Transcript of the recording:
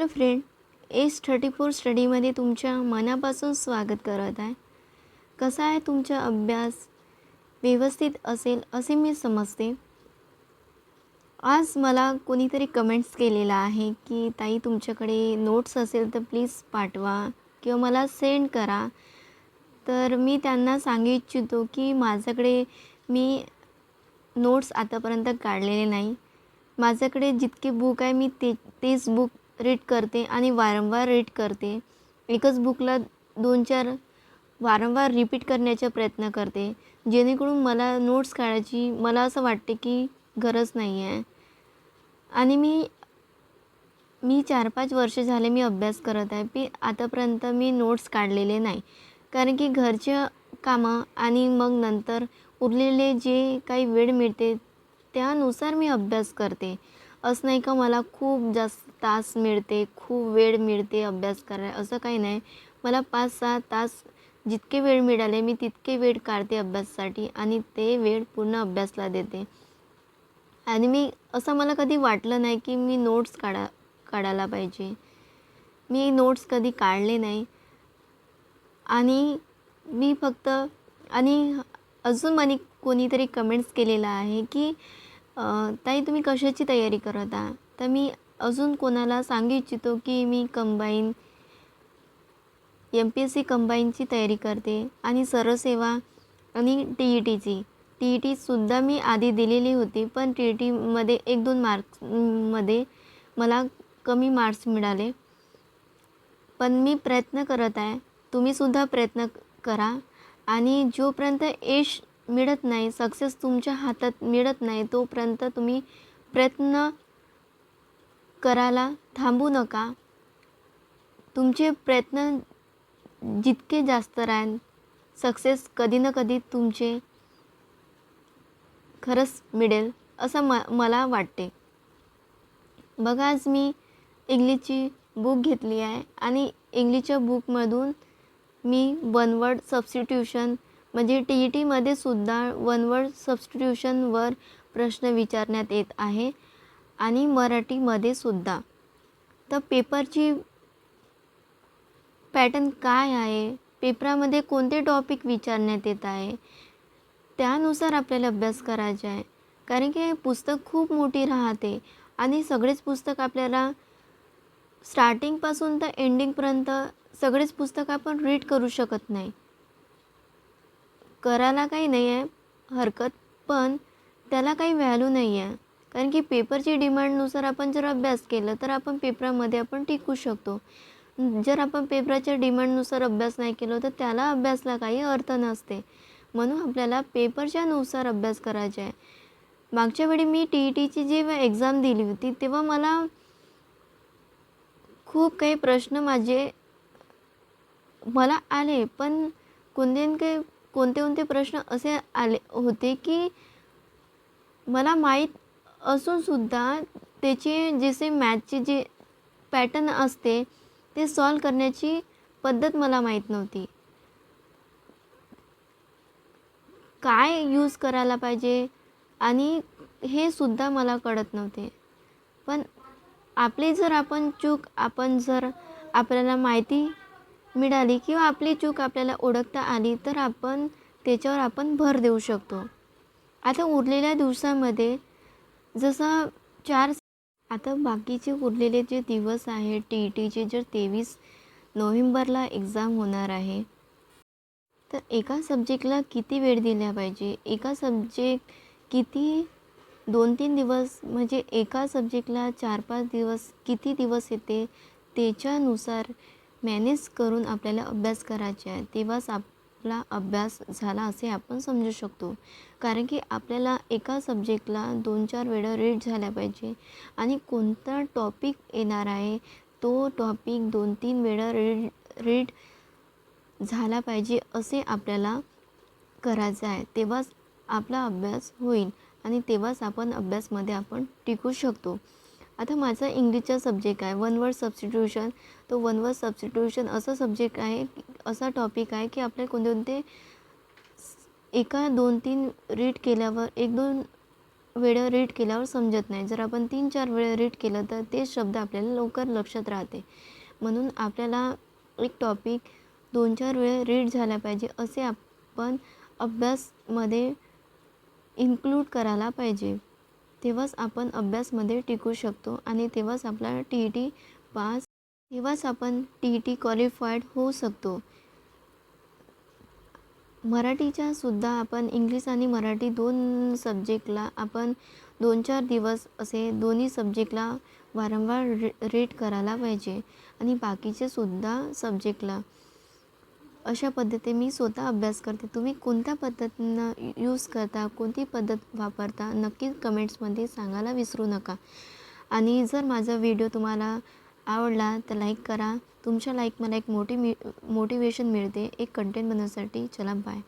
Hello friend S thirty four स्टडीमध्ये तुमच्या मनापासून स्वागत करत आहे. कसा आहे तुमचा अभ्यास? व्यवस्थित असेल असे मी समजते. आज मला कोणीतरी कमेंट्स केलेला आहे की ताई तुमच्याकडे नोट्स असेल तर प्लीज पाठवा किंवा मला सेंड करा. तर मी त्यांना सांगू इच्छितो की माझ्याकडे मी नोट्स आतापर्यंत काढलेले नाही. माझ्याकडे जितके बुक आहे मी ते तेच बुक रीड करते आणि वारंवार रीड करते. एकच बुकला दोन चार वारंवार रिपीट करण्याचा प्रयत्न करते. जेणेकरून मला नोट्स काढायची मला असं वाटते की गरज नाही आहे आणि मी मी चार पाच वर्ष झाले मी अभ्यास करत आहे मी आतापर्यंत मी नोट्स काढलेले नाही. कारण की घरच्या कामं आणि मग नंतर उरलेले जे काही वेळ मिळते त्यानुसार मी अभ्यास करते. असं नाही का मला खूप जास्त तास मिळते खूप वेळ मिळते अभ्यास करायला. असं काही नाही. मला पाच सहा तास जितके वेळ मिळाले मी तितके वेळ काढते अभ्यासासाठी आणि ते वेळ पूर्ण अभ्यासला देते. आणि मी असं मला कधी वाटलं नाही की मी नोट्स काढा काढायला पाहिजे. मी नोट्स कधी काढले नाही. आणि मी फक्त आणि अजून मला कोणीतरी कमेंट्स केलेला आहे की ताई तुम्ही कशाची तयारी करत आहात? तर मी अजून कोणाला सांगू इच्छितो की मी combine M P S C कंबाईनची तयारी करते आणि सरसेवा आणि टी ई टीची. टी ई टीसुद्धा मी आधी दिलेली होती पण टी ई टीमध्ये एक दोन मार्क्समध्ये मला कमी मार्क्स मिळाले. पण मी प्रयत्न करत आहे. तुम्हीसुद्धा प्रयत्न करा आणि जोपर्यंत यश मिळत नाही सक्सेस तुमच्या हातात मिळत नाही तोपर्यंत तुम्ही प्रयत्न करायला थांबू नका. तुमचे प्रयत्न जितके जास्त राहील सक्सेस कधी ना कधी तुमचे खरंच मिळेल असं म मला वाटते. बघा आज मी इंग्लिशची बुक घेतली आहे आणि इंग्लिशच्या बुकमधून मी वन वर्ड सबस्टिट्यूशन म्हणजे टी ई टीमध्ये सुद्धा वनवर्ड सबस्टिट्यूशनवर प्रश्न विचारण्यात येत आहे आणि मराठीमध्ये सुद्धा. तर पेपरची पॅटर्न काय आहे? पेपरामध्ये कोणते टॉपिक विचारण्यात येत आहे? त्यानुसार आपल्याला अभ्यास करायचा आहे. कारण की पुस्तक खूप मोठी राहते आणि सगळेच पुस्तक आपल्याला स्टार्टिंगपासून तर एंडिंगपर्यंत सगळेच पुस्तक आपण रीड करू शकत नाही. करायला काही नाही आहे हरकत पण त्याला काही व्हॅल्यू नाही आहे कारण की पेपरची डिमांडनुसार आपण जर अभ्यास केलं तर आपण पेपरामध्ये आपण टिकू शकतो. जर आपण पेपराच्या डिमांडनुसार अभ्यास नाही केलं तर त्याला अभ्यासला काही अर्थ नसते. म्हणून आपल्याला पेपरच्यानुसार अभ्यास करायचा आहे. मागच्या वेळी मी टी ई टीची जेव्हा एक्झाम दिली होती तेव्हा मला खूप काही प्रश्न माझे मला आले पण कोणते काही कोणते कोणते प्रश्न असे आले होते की मला माहीत असूनसुद्धा त्याचे जसे मॅथचे जे पॅटर्न असते ते सॉल्व करण्याची पद्धत मला माहीत नव्हती. काय यूज करायला पाहिजे आणि हे सुद्धा मला कळत नव्हते. पण आपली जर आपण चूक आपण जर आपल्याला माहिती मिळाली किंवा आपली चूक आपल्याला ओळखता आली तर आपण त्याच्यावर आपण भर देऊ शकतो. आता उरलेल्या दिवसामध्ये जसं चार आता बाकीचे उरलेले जे दिवस आहे टी ई टीचे जर तेवीस नोव्हेंबरला एक्झाम होणार आहे तर एका सब्जेक्टला किती वेळ दिला पाहिजे? एका सब्जेक्ट किती दोन तीन दिवस म्हणजे एका सब्जेक्टला चार पाच दिवस किती दिवस येते? त्याच्यानुसार मॅनेज करून आपल्याला अभ्यास करायचे आहे तेव्हाच आपला अभ्यास झाला असे आपण समजू शकतो. कारण की आपल्याला एका सब्जेक्टला दोन चार वेळा रीड झाल्या पाहिजे आणि कोणता टॉपिक येणार आहे तो टॉपिक दोन तीन वेळा रीड रीड झाला पाहिजे असे आपल्याला करायचं आहे. तेव्हाच आपला अभ्यास होईल आणि तेव्हाच आपण अभ्यासमध्ये आपण टिकू शकतो. आता माझा इंग्लिशचा सब्जेक्ट आहे. वन वर्ड सबस्टिट्यूशन तो वन वर्ड सबस्टिट्यूशन असा सब्जेक्ट आहे असा टॉपिक आहे की आपले कोणते कोणते एका दोन तीन रीड केल्यावर एक दोन वेळा रीड केल्यावर समजत नाही. जर आपण तीन चार वेळा रीड केलं तर तेच शब्द आपल्याला लवकर लक्षात राहते. म्हणून आपल्याला एक टॉपिक दोन चार वेळा रीड झाला पाहिजे असे आपण अभ्यासमध्ये इन्क्लूड करायला पाहिजे. तेव्हाच आपण अभ्यासमध्ये टिकू शकतो आणि तेव्हाच आपला टी ई टी पास तेव्हाच आपण टी ई टी क्वालिफाईड होऊ शकतो. मराठीच्या सुद्धा आपण इंग्लिश आणि मराठी दोन सब्जेक्टला आपण दोन चार दिवस असे दोन्ही सब्जेक्टला वारंवार रे रीड करायला पाहिजे. आणि बाकीचे सुद्धा सब्जेक्टला अशा पद्धती मी स्वतः अभ्यास करते. तुम्ही कोणत्या पद्धतीनं यूज करता कोणती पद्धत वापरता नक्कीच कमेंट्समध्ये सांगायला विसरू नका. आणि जर माझा व्हिडिओ तुम्हाला आवडला तर लाईक करा. तुमच्या लाईक मला एक मोठी मोटिवेशन मिळते. एक कंटेंट बनवण्यासाठी. चला बाय